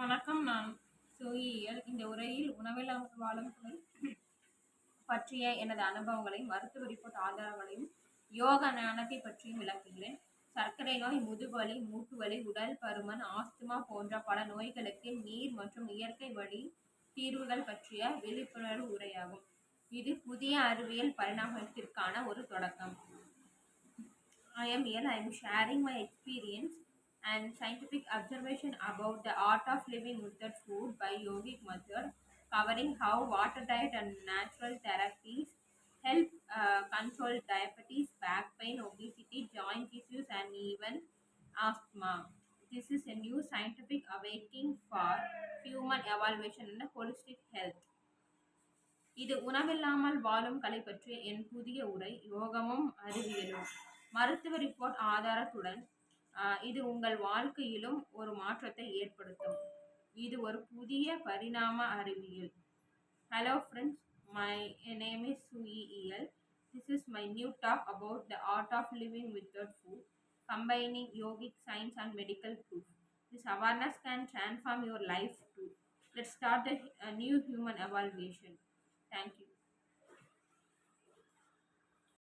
வணக்கம் நான் சுயியல் இந்த உரையில் உணவில்லாமல் வாழும் பற்றிய எனது அனுபவங்களையும் மருத்துவ ரிப்போர்ட் ஆதாரங்களையும் யோக ஞானத்தை பற்றியும் விளக்குகிறேன். சர்க்கரை நோய் முதுவலி மூட்டுவலி உடல் பருமன் ஆஸ்துமா போன்ற பல நோய்களுக்கு நீர் மற்றும் இயற்கை வழி தீர்வுகள் பற்றிய விழிப்புணர்வு உரையாகும். இது புதிய அறிவியல் பரிணாமத்திற்கான ஒரு தொடக்கம். I am here, I am sharing my experience and scientific observation about the art of living without food by yogic method, covering how water diet and natural therapies help uh, control diabetes, back pain, obesity, joint issues, and even asthma. This is a new scientific awakening for human evaluation and holistic health. இது உணவில்லாமல் வாழும் கலை பற்றிய என் புதிய உரை யோகமும் அறிவியலும் மருத்துவ report ஆதாரத்துடன் ஆஹ், இது உங்கள் வாழ்க்கையிலும் ஒரு மாற்றத்தை ஏற்படுத்தும். இது ஒரு புதிய பரிணாம அறிவியல். Hello friends my name is சுஇஇஎல் this is my new talk about the art of living without food combining yogic science and medical proof this awareness can transform your life to let start a new human human evaluation.